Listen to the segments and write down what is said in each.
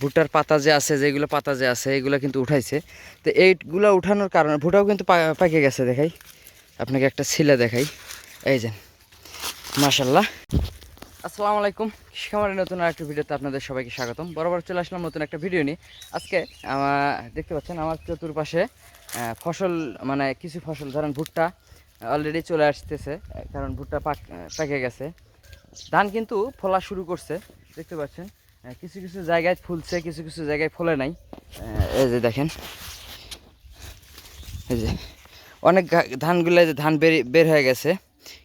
ভুট্টার পাতা যে আছে, যেগুলো পাতা যে আছে, এগুলো কিন্তু উঠাইছে। তো এইগুলো উঠানোর কারণে ভুটাও কিন্তু পাকে গেছে দেখাই। আপনাকে একটা ছিলে দেখাই। এই যে মাশাল্লাহ আসসালামু আলাইকুম। খামারের নতুন আরেকটা ভিডিওতে আপনাদের সবাইকে স্বাগতম। বরাবর চলে আসলাম নতুন একটা ভিডিও নিয়ে। আজকে আমার দেখতে পাচ্ছেন আমার চতুর্পাশে ফসল মানে কিছু ফসল, ধরেন ভুট্টা অলরেডি চলে আসতেছে, কারণ ভুট্টা পাক, পেকে গেছে। ধান কিন্তু ফলা শুরু করছে, দেখতে পাচ্ছেন। কিছু কিছু জায়গায় ফুলছে, কিছু কিছু জায়গায় ফলে নাই। এই যে দেখেন। এই যে, অনেক ধানগুলো যে ধান বের বের হয়ে গেছে,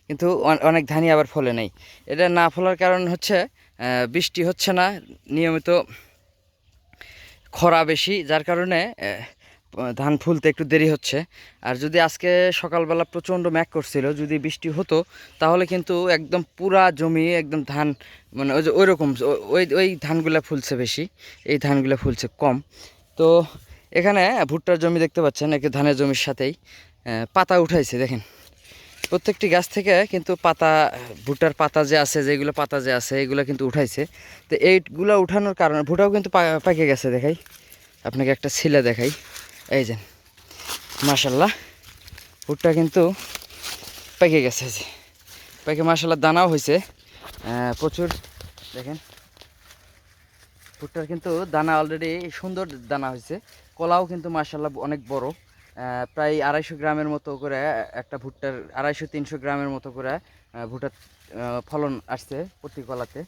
কিন্তু অনেক ধানই আবার ফলে নেই। এটা না ফলার কারণ হচ্ছে বৃষ্টি হচ্ছে না, নিয়মিত খরা বেশি, যার কারণে ধান ফুলতে একটু দেরি হচ্ছে। আর যদি আজকে সকালবেলা প্রচণ্ড ম্যাক করছিল, যদি বৃষ্টি হতো, তাহলে কিন্তু একদম পুরা জমি একদম ধান মানে ওই যে ওই রকম ওই ওই ধানগুলো ফুলছে বেশি, এই ধানগুলো ফুলছে কম। তো এখানে ভুট্টার জমি দেখতে পাচ্ছেন, একে ধানের জমির সাথেই পাতা উঠাইছে, দেখেন। প্রত্যেকটি গাছ থেকে কিন্তু পাতা, ভুট্টার পাতা যে আছে, যেগুলো পাতা যে আছে, এগুলো কিন্তু উঠাইছে। তো এইগুলো উঠানোর কারণে ভুটাও কিন্তু পাকে গেছে, দেখাই। আপনাকে একটা ছিলে দেখাই। এই যে মাশাল্লাহ ভুট্টা কিন্তু পেকে গেছে যে। পেকে মাশাল্লাহ দানাও হয়েছে প্রচুর, দেখেন। ভুট্টার কিন্তু দানা অলরেডি সুন্দর দানা হয়েছে কলাও কিন্তু মাশাল্লাহ অনেক বড় প্রায় আড়াইশো গ্রামের মতো করে একটা ভুট্টার, আড়াইশো তিনশো গ্রামের মতো করে ভুট্টার ফলন আসছে প্রতি কলাতে।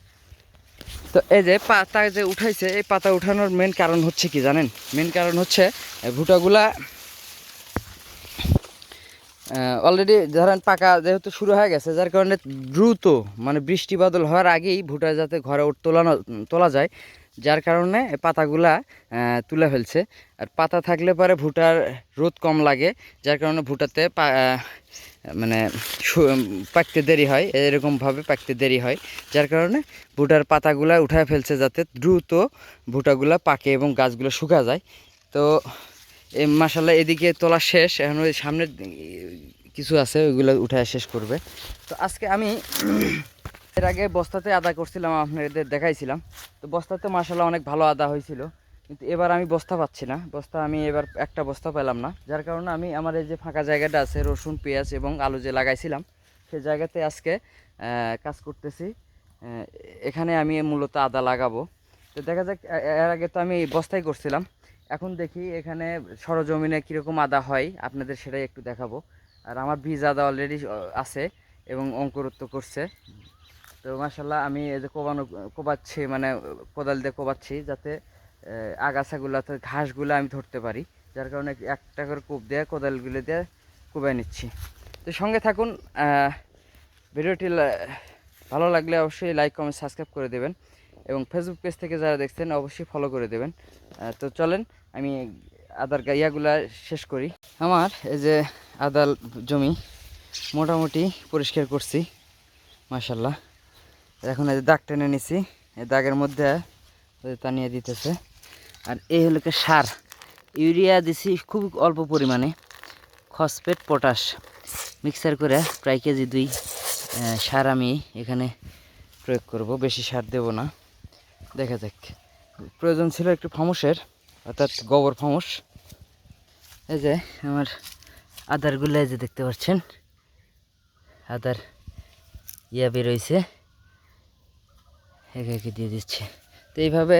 তো এই যে পাতা যে উঠাইছে, এই পাতা উঠানোর মেন কারণ হচ্ছে কি জানেন? মেন কারণ হচ্ছে এই ভুট্টাগুলা অলরেডি ধরেন পাকা যেহেতু শুরু হয়ে গেছে, যার কারণে দ্রুত মানে বৃষ্টি বাদল হওয়ার আগেই ভুট্টা যাতে ঘরে তোলানো, তোলা যায়, যার কারণে পাতাগুলা তুলে ফেলছে। আর পাতা থাকলে পরে ভুটার রোদ কম লাগে, যার কারণে ভুটাতে মানে পাকতে দেরি হয় এরকমভাবে পাকতে দেরি হয়, যার কারণে ভুটার পাতাগুলা উঠায় ফেলছে যাতে দ্রুত ভুটাগুলা পাকে এবং গাছগুলো শুকা যায়। তো এই মাসাল্লাহ এদিকে তোলা শেষ, এখন ওই সামনের কিছু আছে, ওইগুলো উঠায় শেষ করবে। তো আজকে আমি এর আগে বস্তাতে আদা করছিলাম, আপনাদের দেখাইছিলাম। তো বস্তাতে মাসাল্লাহ অনেক ভালো আদা হয়েছিল। কিন্তু এবার আমি বস্তা পাচ্ছি না। বস্তা আমি এবার একটা বস্তা পেলাম না। যার কারণে আমি আমার এই যে ফাঁকা জায়গাটা আছে, রসুন, পেঁয়াজ এবং আলু যে লাগাইছিলাম, সেই জায়গাতে আজকে কাজ করতেছি। এখানে আমি মূলত আদা লাগাবো। তো দেখা যাক এর আগে তো আমি বস্তাই করছিলাম। এখন দেখি এখানে সরজমিনে কীরকম আদা হয়, আপনাদের সেটাই একটু দেখাবো। আর আমার বীজ আদা অলরেডি আছে এবং অঙ্কুরত্ব করছে। তো মাসাল্লাহ আমি এই যে কোবানো, কোবাচ্ছি মানে কোদাল দিয়ে কোবাচ্ছি, যাতে আগাছাগুলো ঘাসগুলো আমি ধরতে পারি, যার কারণে একটা করে কোপ দিয়ে, কোদালগুলো দিয়ে কোবাই নিচ্ছি। তো সঙ্গে থাকুন ভিডিওটি ভালো লাগলে অবশ্যই লাইক কমেন্ট সাবস্ক্রাইব করে দেবেন এবং ফেসবুক পেজ থেকে যারা দেখছেন অবশ্যই ফলো করে দেবেন। তো চলেন, আমি আদার গা- ইয়াগুলা শেষ করি। আমার এই যে আদার জমি মোটামুটি পরিষ্কার করছি মাশাল্লাহ এখন এই যে দাগ টেনে নিছি, এই দাগের মধ্যে টানিয়ে দিতেছে। আর এই হলো সার। ইউরিয়া দিছি খুব অল্প পরিমাণে। ফসফেট, পটাশ মিক্সার করে প্রায় কেজি দুই সার আমি এখানে প্রয়োগ করব। বেশি সার দেব না। দেখা যাক। প্রয়োজন ছিল একটু ফামুসের, অর্থাৎ গোবর ফামুস। এই যে আমার আদারগুলো এই যে দেখতে পাচ্ছেন। আদার ইয়া বেরোইছে একে একে দিয়ে দিচ্ছে। তো এইভাবে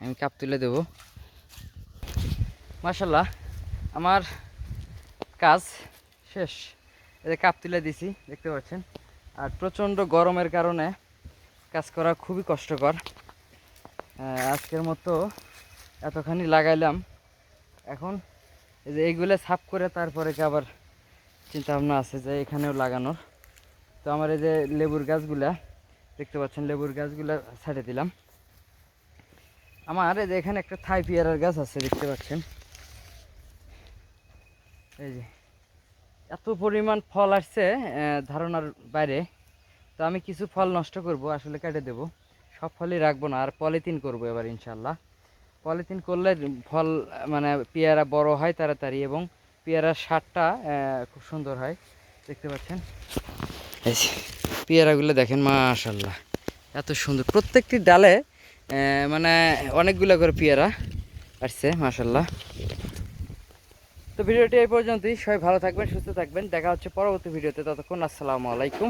আমি কাপ তুলে দেব। মাশাল্লাহ আমার কাজ শেষ। এই যে কাপ তুলে দিছি, দেখতে পাচ্ছেন? আর প্রচণ্ড গরমের কারণে কাজ করা খুবই কষ্টকর। আজকের মতো এতখানি লাগাইলাম। এখন এই যে এইগুলো সাফ করে তারপরে কি আবার চিন্তা ভাবনা আছে যে এখানেও লাগানোর। তো আমার এই যে লেবুর গাছগুলা, দেখতে পাচ্ছেন, লেবুর গাছগুলা ছেড়ে দিলাম। আমার এখানে একটা থাই পেয়ারার গাছ আছে, দেখতে পাচ্ছেন? এই যে, এত পরিমাণ ফল আসছে ধারণার বাইরে। তো আমি কিছু ফল নষ্ট করব, আসলে কেটে দেব। সব ফলই রাখব না, আর পলিথিন করব এবার ইনশাল্লাহ পলিথিন করলে ফল মানে পেয়ারা বড় হয় তাড়াতাড়ি এবং পেয়ারার স্বাদটা খুব সুন্দর হয়। দেখতে পাচ্ছেন? পেয়ারাগুলো দেখেন মাশাল্লাহ এত সুন্দর। প্রত্যেকটি ডালে মানে অনেকগুলো করে পেয়ারা আসছে মাসাল্লাহ তো ভিডিওটি এই পর্যন্তই। সবাই ভালো থাকবেন, সুস্থ থাকবেন। দেখা হচ্ছে পরবর্তী ভিডিওতে। ততক্ষণ আসসালামু আলাইকুম।